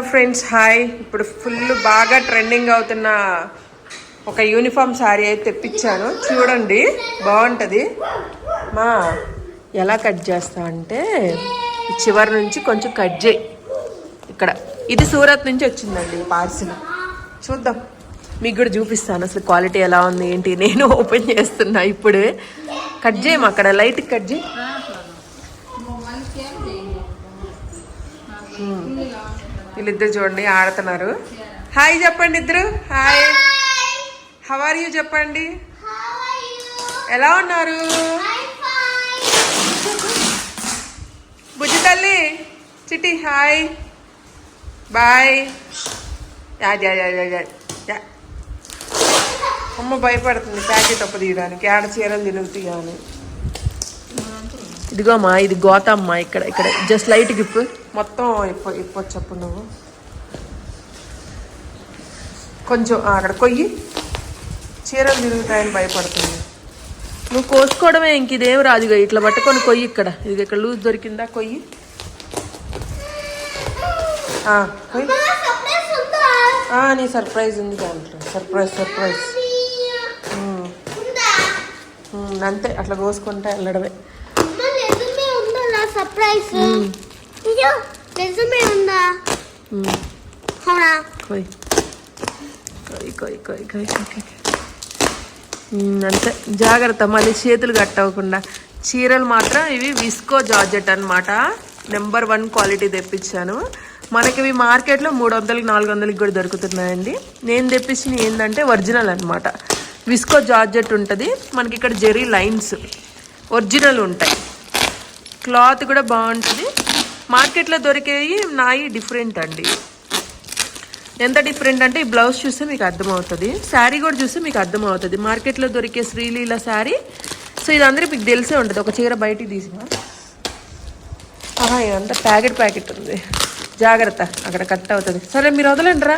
Hello friends hi. ఇప్పుడు full బాగా trending అవుతున్న ఒక యూనిఫామ్ శారీ అయితే తెప్పించాను. చూడండి బాగుంటుంది. మా ఎలా కట్ చేస్తా అంటే చివరి నుంచి కొంచెం కట్ చేయి. ఇక్కడ. ఇది సూరత్ నుంచి వచ్చిందండి పార్సిల్ చూద్దాం. మీకు కూడా చూపిస్తాను అసలు క్వాలిటీ ఎలా ఉంది ఏంటి? నేను ఓపెన్ చేస్తున్నా ఇప్పుడే. కట్ చేయము అక్కడ? లైట్ కట్ చేయి. వీళ్ళిద్దరు చూడండి ఆడుతున్నారు. హాయ్ చెప్పండి ఇద్దరు. హాయ్ హవ్ ఆర్ యూ చెప్పండి. ఎలా ఉన్నారు? బుజ్జి తల్లి చిట్టి hi bye yeah yeah yeah yeah. అమ్మ భయపడుతుంది ప్యాకెట్ అప్పు తీయడానికి. ఆడ చీరలు తిరుగుతాయి అని ఇదిగో అమ్మా ఇది గోతమ్మ ఇక్కడ ఇక్కడ. జస్ట్ లైట్ గిప్పు మొత్తం ఇప్ప ఇప్పొచ్చప్పు నువ్వు. కొంచెం అక్కడ కొయ్యి. చీరలు తిరుగుతాయని భయపడుతుంది. నువ్వు కోసుకోవడమే ఇంక ఇదేం రాదుగా ఇట్లా పట్టుకొని కొయ్యి ఇక్కడ. ఇది ఇక్కడ లూజ్ దొరికిందా? కొయ్యి. ఆ, కొయ్యి నీ సర్ప్రైజ్ ఉంది దాంట్లో సర్ప్రైజ్ సర్ప్రైజ్ అంతే. అట్లా కోసుకుంటా వెళ్ళడమే. సర్ప్రైజ్ అయ్యో నిజమే ఉందా? అవునా? కొయ్ కొయ్ కొయ్ కొయ్ కొయ్ కొయ్ కొయ్. ఉమ్, అంతే. జాగ్రత్త మళ్ళీ చేతులు కట్టవకుండా చీరలు మాత్రం ఇవి విస్కో జార్జెట్ అన్నమాట. నెంబర్ వన్ క్వాలిటీ తెప్పించాను. మనకి ఇవి మార్కెట్లో మూడు వందలకి నాలుగు వందలకి కూడా దొరుకుతున్నాయండి. నేను తెప్పించిన ఏంటంటే ఒరిజినల్ అన్నమాట. విస్కో జార్జెట్ ఉంటుంది. మనకి ఇక్కడ జెరీ లైన్స్ ఒరిజినల్ ఉంటాయి. క్లాత్ కూడా బాగుంటుంది. మార్కెట్లో దొరికేవి నాయి డిఫరెంట్ అండి. ఎంత డిఫరెంట్ అంటే ఈ బ్లౌజ్ చూస్తే మీకు అర్థమవుతుంది. శారీ కూడా చూస్తే మీకు అర్థమవుతుంది. మార్కెట్లో దొరికే శ్రీలీల శారీ. సో ఇది అందరూ మీకు తెలిసే ఉంటుంది. ఒక చీర బయటికి తీసిన. ఆహా ఇదంతా ప్యాకెట్ ప్యాకెట్ ఉంది. జాగ్రత్త అక్కడ కట్ అవుతుంది. సరే మీరు వదలండిరా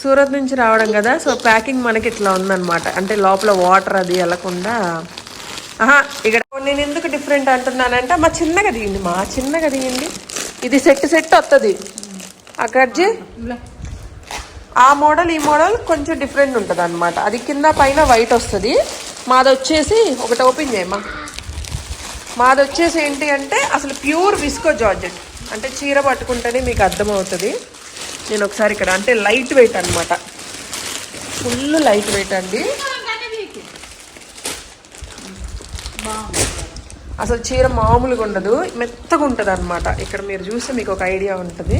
సూరత్ నుంచి రావడం కదా. సో ప్యాకింగ్ మనకి ఇట్లా ఉందన్నమాట. అంటే లోపల వాటర్ అది వెళ్ళకుండా ఇక్కడ నేను ఎందుకు డిఫరెంట్ అంటున్నానంటే మా చిన్నగా దిగింది మా చిన్నగా దిగింది ఇది సెట్ సెట్ వస్తుంది అక్కడ్జీ ఆ మోడల్ ఈ మోడల్ కొంచెం డిఫరెంట్ ఉంటుంది అనమాట అది కింద పైన వైట్ వస్తుంది. మాది వచ్చేసి ఒకటి ఓపెన్ చేయమ్మా. మాది వచ్చేసి ఏంటి అంటే అసలు ప్యూర్ విస్కో జార్జెట్ అంటే చీర పట్టుకుంటేనే మీకు అర్థమవుతుంది. నేను ఒకసారి ఇక్కడ అంటే లైట్ వెయిట్ అనమాట ఫుల్ లైట్ వెయిట్ అండి. అసలు చీర మామూలుగా ఉండదు మెత్తగా ఉంటుంది అనమాట ఇక్కడ మీరు చూస్తే మీకు ఒక ఐడియా ఉంటుంది.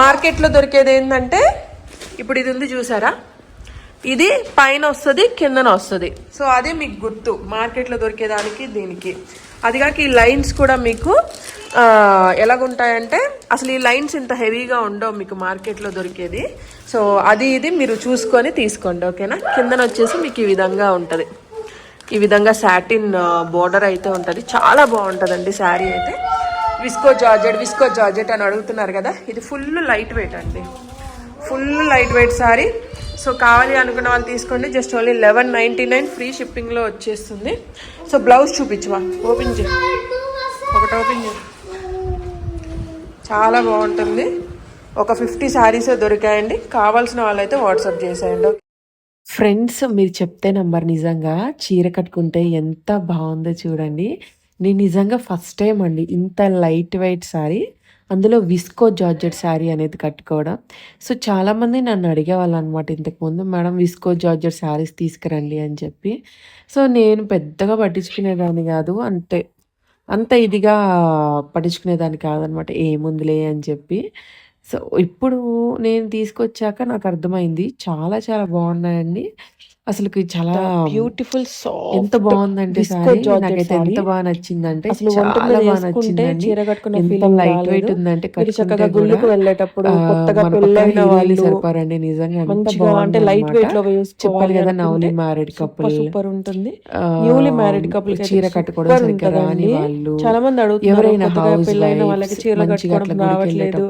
మార్కెట్లో దొరికేది ఏంటంటే ఇప్పుడు ఇది ఉంది చూసారా? ఇది పైన వస్తుంది కిందన వస్తుంది. సో అదే మీకు గుర్తు మార్కెట్లో దొరికేదానికి దీనికి. అది కాక ఈ లైన్స్ కూడా మీకు ఎలాగుంటాయంటే అసలు ఈ లైన్స్ ఇంత హెవీగా ఉండవు మీకు మార్కెట్లో దొరికేది. సో అది ఇది మీరు చూసుకొని తీసుకోండి ఓకేనా? కిందన వచ్చేసి మీకు ఈ విధంగా ఉంటుంది. ఈ విధంగా సాటిన్ బోర్డర్ అయితే ఉంటుంది. చాలా బాగుంటుందండి శారీ అయితే. విస్కో జార్జెట్ విస్కో జార్జెట్ అని అడుగుతున్నారు కదా? ఇది ఫుల్ లైట్ వెయిట్ అండి. Full light weight sari. So కావాలి అనుకున్న వాళ్ళు తీసుకోండి. Just only eleven ninety nine free షిప్పింగ్లో వచ్చేస్తుంది. సో బ్లౌజ్ చూపించవా ఓపెన్ చేయి. ఒకటి ఓపెన్ చేయి. చాలా బాగుంటుంది. ఒక ఫిఫ్టీ శారీసే దొరికాయండి. కావాల్సిన వాళ్ళైతే వాట్సాప్ చేసేయండి. ఫ్రెండ్స్ మీరు చెప్తే నంబర్ నిజంగా చీర కట్టుకుంటే ఎంత బాగుందో చూడండి. నేను నిజంగా ఫస్ట్ టైం అండి ఇంత లైట్ వెయిట్ శారీ అందులో విస్కో జార్జెట్ శారీ అనేది కట్టుకోవడం. సో చాలామంది నన్ను అడిగేవాళ్ళు అనమాట ఇంతకుముందు మేడం విస్కో జార్జెట్ శారీస్ తీసుకురండి అని చెప్పి. సో నేను పెద్దగా పట్టించుకునేదాన్ని కాదు అంటే అంత ఇదిగా పట్టించుకునేదాన్ని కాదనమాట ఏముందిలే అని చెప్పి. సో ఇప్పుడు నేను తీసుకొచ్చాక నాకు అర్థమైంది. చాలా చాలా బాగున్నాయండి అసలు చాలా బ్యూటిఫుల్ ఎంత బాగుందంటే నాకైతే ఎంత బాగా నచ్చిందంటే అసలు చాలా బాగా నచ్చిందండి. చీర ఎంత లైట్. వెయిట్ ఉందంటే చక్కగా గుళ్ళకు వెళ్ళేటప్పుడు కొత్తగా పెళ్ళైన వాళ్ళు సరిపోరండి నిజంగా మంచిగా అంటే లైట్. వెయిట్లో చెప్పాలి కదా నవలీ మ్యారీడ్ కపుల్ సూపర్ ఉంటుంది. న్యూలీ మ్యారీడ్ కపుల్ చీర కట్టుకోవడం సరిగ్గా రాని వాళ్ళు చాలా మంది అడుగుతున్నారు ఎవరైనా house పెళ్ళైన వాళ్ళకి అట్లా కట్టుకోవడం రావట్లేదు.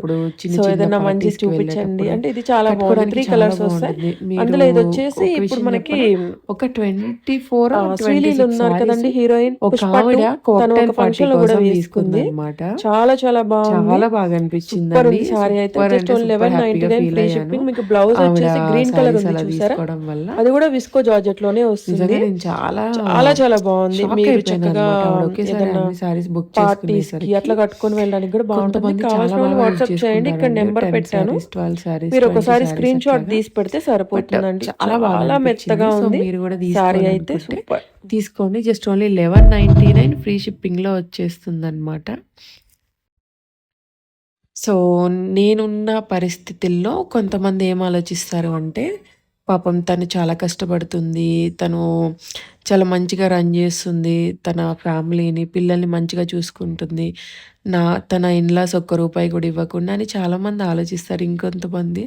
సో ఏదైనా మంచి చూపించండి. అంటే ఇది చాలా బాగుంది. త్రీ కలర్స్ వస్తాయి. అందులో ఇది వచ్చేసి ఇప్పుడు మనకి మనకి ఒక ట్వంటీ ఫోర్ శ్రీలీల ఉన్నారు కదండి హీరోయిన్ ఒక ఆవిడ కోసం వేసుకుంది. తీసుకుందన్నమాట. చాలా చాలా బాగుంది. చాలా బాగా అనిపించింది సారీ అయితే. Just eleven ninety nine free shipping. మీకు బ్లౌజ్ వచ్చేసి గ్రీన్ కలర్ ఉంది చూసారా? తీసుకోవడం వల్ల అది కూడా విస్కో జార్జెట్లోనే వస్తుంది చాలా చాలా చాలా బాగుంది. మీరు చక్కగా అన్నమాట. ఆవిడ ఒకేసారి ఏదైనా అన్ని sarees book పార్టీస్కి చేసుకునేసరికి అట్లా కట్టుకొని వెళ్ళడానికి కూడా బాగుంటుంది. కావాల్సిన బాగా వాట్సాప్ చేయండి. ఇక్కడ. నెంబర్ 10 పెట్టాను. sarees, 12 sarees, మీరు 20 ఒకసారి స్క్రీన్ షాట్. తీసి పెడితే సరిపోతుందండి. చాలా బాగా మెత్తగా సో ఉంది. మీరు కూడా సారీ అయితే సూపర్. తీసుకోండి. Just only eleven ninety nine free షిప్పింగ్లో వచ్చేస్తుంది అనమాట సో నేనున్న పరిస్థితుల్లో కొంతమంది ఏం ఆలోచిస్తారు అంటే పాపం తను చాలా కష్టపడుతుంది. తను చాలా మంచిగా రన్ చేస్తుంది. తన ఫ్యామిలీని పిల్లల్ని మంచిగా చూసుకుంటుంది. నా తన ఇన్లాస్ ఒక్క రూపాయి కూడా ఇవ్వకుండా అని చాలామంది ఆలోచిస్తారు. ఇంకొంతమంది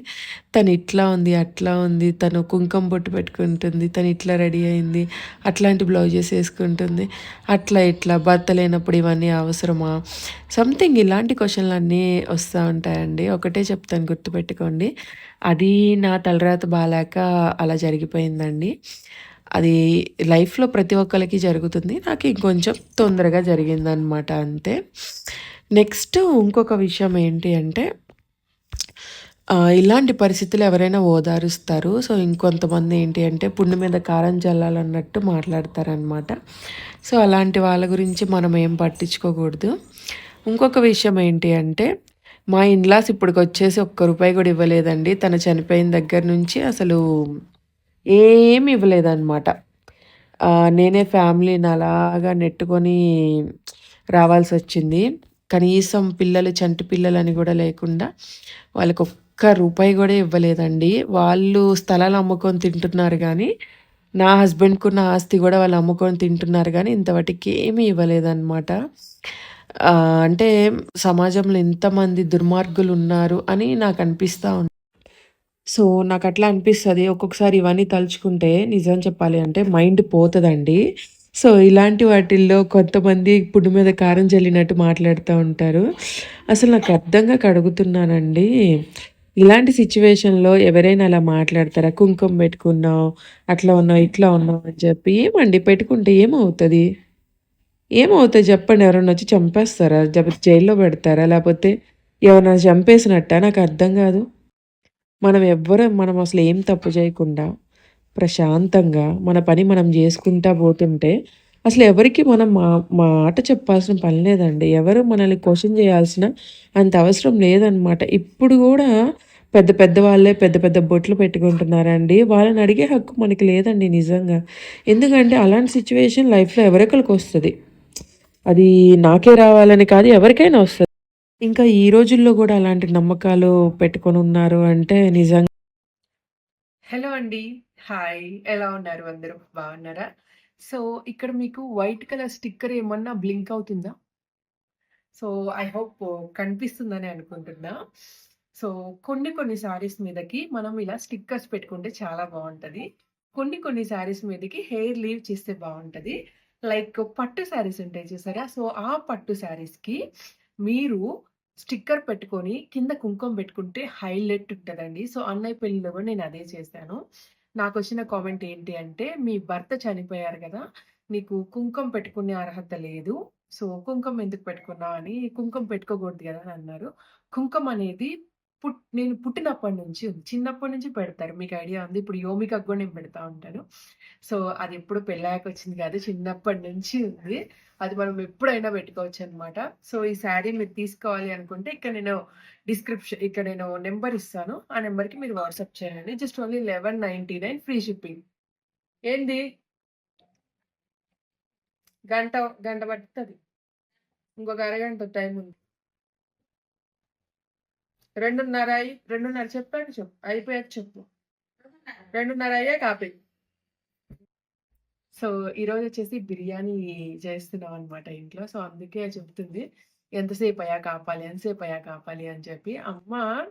తను ఇట్లా ఉంది అట్లా ఉంది తను కుంకుమ బొట్టు పెట్టుకుంటుంది తను ఇట్లా రెడీ అయింది అట్లాంటి బ్లౌజెస్ వేసుకుంటుంది. అట్లా ఇట్లా భర్త లేనప్పుడు ఇవన్నీ అవసరమా? సంథింగ్ ఇలాంటి క్వశ్చన్లు అన్నీ వస్తూ ఉంటాయండి. ఒకటే చెప్తాను గుర్తుపెట్టుకోండి. అది నా తలరాత బాగాలేక అలా జరిగిపోయిందండి. అది లైఫ్లో ప్రతి ఒక్కరికి జరుగుతుంది. నాకు ఇంకొంచెం తొందరగా జరిగిందనమాట అంతే. నెక్స్ట్ ఇంకొక విషయం ఏంటి అంటే ఇలాంటి పరిస్థితులు ఎవరైనా ఓదారుస్తారు. సో ఇంకొంతమంది ఏంటి అంటే పుండు మీద కారం చల్లాలన్నట్టు మాట్లాడతారనమాట సో అలాంటి వాళ్ళ గురించి మనం ఏం పట్టించుకోకూడదు. ఇంకొక విషయం ఏంటి అంటే మా ఇన్లాస్ ఇప్పటికి వచ్చేసి ఒక్క రూపాయి కూడా ఇవ్వలేదండి. తను చనిపోయిన దగ్గర నుంచి అసలు ఏమి ఇవ్వలేదన్నమాట నేనే ఫ్యామిలీని అలాగా నెట్టుకొని రావాల్సి వచ్చింది కనీసం పిల్లలు చంటి పిల్లలని కూడా లేకుండా వాళ్ళకి ఒక్క రూపాయి కూడా ఇవ్వలేదండి. వాళ్ళు స్థలాలు అమ్ముకొని తింటున్నారు కానీ నా హస్బెండ్కి ఉన్న ఆస్తి కూడా వాళ్ళు అమ్ముకొని తింటున్నారు కానీ ఇంతవరకు ఏమీ ఇవ్వలేదన్నమాట. అంటే సమాజంలో ఎంతమంది దుర్మార్గులు ఉన్నారు అని నాకు అనిపిస్తూ సో నాకు అట్లా అనిపిస్తుంది. ఒక్కొక్కసారి ఇవన్నీ తలుచుకుంటే నిజం చెప్పాలి అంటే మైండ్ పోతుందండి. సో ఇలాంటి వాటిల్లో కొంతమంది పుండు మీద కారం చల్లినట్టు మాట్లాడుతూ ఉంటారు. అసలు నాకు అర్థంగా కడుగుతున్నానండి. ఇలాంటి సిచ్యువేషన్లో ఎవరైనా అలా మాట్లాడతారా? కుంకుమ పెట్టుకున్నావు అట్లా ఉన్నావు ఇట్లా ఉన్నావు అని చెప్పి ఏమండి పెట్టుకుంటే ఏమవుతుంది? ఏమవుతుంది చెప్పండి. ఎవరైనా వచ్చి చంపేస్తారా? జైల్లో పెడతారా? లేకపోతే ఎవరైనా చంపేసినట్ట? నాకు అర్థం కాదు. మనం ఎవ్వరం మనం అసలు ఏం తప్పు చేయకుండా ప్రశాంతంగా మన పని మనం చేసుకుంటా పోతుంటే అసలు ఎవరికి మనం మా మాట చెప్పాల్సిన పని లేదండి. ఎవరు మనల్ని క్వశ్చన్ చేయాల్సిన అంత అవసరం లేదనమాట ఇప్పుడు కూడా పెద్ద పెద్ద వాళ్ళే పెద్ద పెద్ద బొట్లు పెట్టుకుంటున్నారండి. వాళ్ళని అడిగే హక్కు మనకి లేదండి నిజంగా. ఎందుకంటే అలాంటి సిచ్యువేషన్ లైఫ్లో ఎవరికరికి వస్తుంది. అది నాకే రావాలని కాదు ఎవరికైనా వస్తుంది. ఇంకా ఈ రోజుల్లో కూడా అలాంటి నమ్మకాలు పెట్టుకొని ఉన్నారు అంటే నిజంగా హలో అండి. హాయ్. ఎలా ఉన్నారు? అందరూ బాగున్నారా? సో ఇక్కడ మీకు వైట్ కలర్ స్టిక్కర్ ఏమన్నా బ్లింక్ అవుతుందా? సో ఐ హోప్ కనిపిస్తుందని అనుకుంటున్నా. సో కొన్ని కొన్ని శారీస్ మీదకి మనం ఇలా స్టిక్కర్స్ పెట్టుకుంటే చాలా బాగుంటుంది. కొన్ని కొన్ని శారీస్ మీదకి హెయిర్ లీవ్ చేస్తే బాగుంటుంది. లైక్ పట్టు శారీస్ ఉంటాయి చూసారా? సో ఆ పట్టు శారీస్కి మీరు స్టిక్కర్ పెట్టుకొని కింద కుంకుమ పెట్టుకుంటే హైలైట్ ఉంటుందండి. సో అన్నయ్య పెళ్ళిలో కూడా నేను అదే చేశాను. నాకు వచ్చిన కామెంట్ ఏంటి అంటే మీ భర్త చనిపోయారు కదా నీకు కుంకుమ పెట్టుకునే అర్హత లేదు. సో కుంకుమ ఎందుకు పెట్టుకున్నావు? అని కుంకుమ పెట్టుకోకూడదు కదా అని అన్నారు. కుంకుమ అనేది పుట్ నేను పుట్టినప్పటి నుంచి ఉంది. చిన్నప్పటి నుంచి పెడతారు. మీకు ఐడియా ఉంది. ఇప్పుడు యోమికకు కూడా నేను పెడతా ఉంటాను. సో అది ఎప్పుడు పెళ్ళాక వచ్చింది కాదు. చిన్నప్పటి నుంచి ఉంది. అది మనం ఎప్పుడైనా పెట్టుకోవచ్చు అనమాట సో ఈ శారీ మీరు తీసుకోవాలి అనుకుంటే ఇక్కడ నేను డిస్క్రిప్షన్ ఇక్కడ నేను నెంబర్ ఇస్తాను. ఆ నెంబర్కి మీరు వాట్సాప్ చేయండి. Just only eleven ninety nine free shipping. ఏంది? గంట గంట పడుతుంది ఇంకొక అరగంట టైం ఉంది. రెండున్నర అయి రెండున్నర చెప్పాను చెప్పు. అయిపోయాక చెప్పు. రెండున్నర అయ్యే కాపీ. సో ఈరోజు వచ్చేసి బిర్యానీ చేస్తున్నాం అనమాట ఇంట్లో. సో అందుకే చెప్తుంది ఎంతసేపు అయ్యా కాపాలి ఎంతసేపు అయ్యా కాపాలి అని చెప్పి. అమ్మ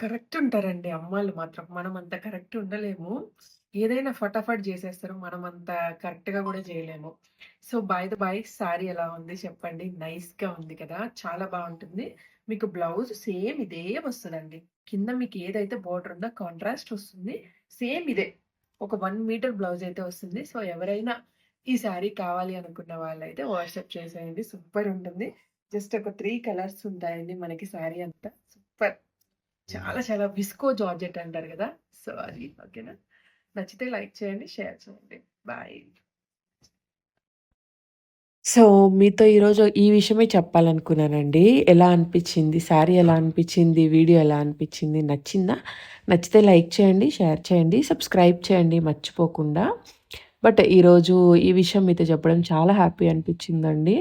కరెక్ట్ ఉంటారండి అమ్మాళ్ళు మాత్రం. మనం అంత కరెక్ట్ ఉండలేము. ఏదైనా ఫటాఫట్ చేసేస్తారు. మనం అంత కరెక్ట్గా కూడా చేయలేము. So by the by sari ఎలా ఉంది చెప్పండి. నైస్గా ఉంది కదా. చాలా బాగుంటుంది. మీకు బ్లౌజ్ సేమ్ ఇదే వస్తుందండి. కింద మీకు ఏదైతే బోర్డర్ ఉందో కాంట్రాస్ట్ వస్తుంది. సేమ్ ఇదే. ఒక వన్ మీటర్ బ్లౌజ్ అయితే వస్తుంది. సో ఎవరైనా ఈ శారీ కావాలి అనుకున్న వాళ్ళైతే వాట్సాప్ చేసేయండి. సూపర్ ఉంటుంది. జస్ట్ ఒక త్రీ కలర్స్ ఉంటాయండి మనకి శారీ అంతా. సూపర్. చాలా చాలా విస్కో జార్జెట్ అంటారు కదా. సో అది ఓకేనా? నచ్చితే లైక్ చేయండి షేర్ చేయండి. బాయ్. సో మీతో ఈరోజు ఈ విషయమే చెప్పాలనుకున్నానండి. ఎలా అనిపించింది శారీ ఎలా అనిపించింది వీడియో ఎలా అనిపించింది నచ్చిందా? నచ్చితే లైక్ చేయండి, షేర్ చేయండి, సబ్స్క్రైబ్ చేయండి మర్చిపోకుండా. బట్ ఈరోజు ఈ విషయం మీతో చెప్పడం చాలా హ్యాపీ అనిపించిందండి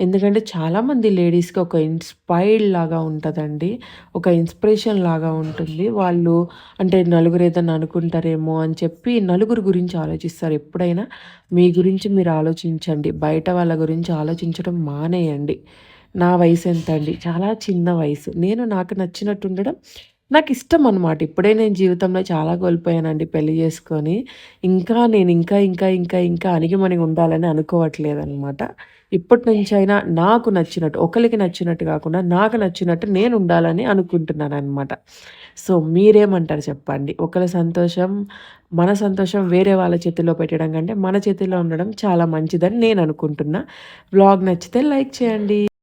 ఎందుకంటే చాలామంది లేడీస్‌కి ఒక ఇన్‌స్పైర్డ్ లాగా ఉంటదండి. ఒక ఇన్‌స్పిరేషన్ లాగా ఉంటుంది. వాళ్ళు అంటే నలుగురు ఏదైనా అనుకుంటారేమో అని చెప్పి నలుగురు గురించి ఆలోచిస్తారు. ఎప్పుడైనా మీ గురించి మీరు ఆలోచించండి. బయట వాళ్ళ గురించి ఆలోచించడం మానేయండి. నా వయసు ఎంత అండి చాలా చిన్న వయసు. నేను నాకు నచ్చినట్టు ఉండడం నాకు ఇష్టం అనమాట. ఇప్పుడే నేను జీవితంలో చాలా కోల్పోయానండి పెళ్ళి చేసుకొని. ఇంకా నేను ఇంకా, ఇంకా, ఇంకా, ఇంకా అణిగిమణిగి ఉండాలని అనుకోవట్లేదు అనమాట ఇప్పటి అయినా నాకు నచ్చినట్టు ఒకరికి నచ్చినట్టు కాకుండా నాకు నచ్చినట్టు నేను ఉండాలని అనుకుంటున్నాను అనమాట సో మీరేమంటారు చెప్పండి? ఒకరి సంతోషం మన సంతోషం వేరే వాళ్ళ చేతిలో పెట్టడం కంటే మన చేతిలో ఉండడం చాలా మంచిదని నేను అనుకుంటున్నా. వ్లాగ్ నచ్చితే లైక్ చేయండి.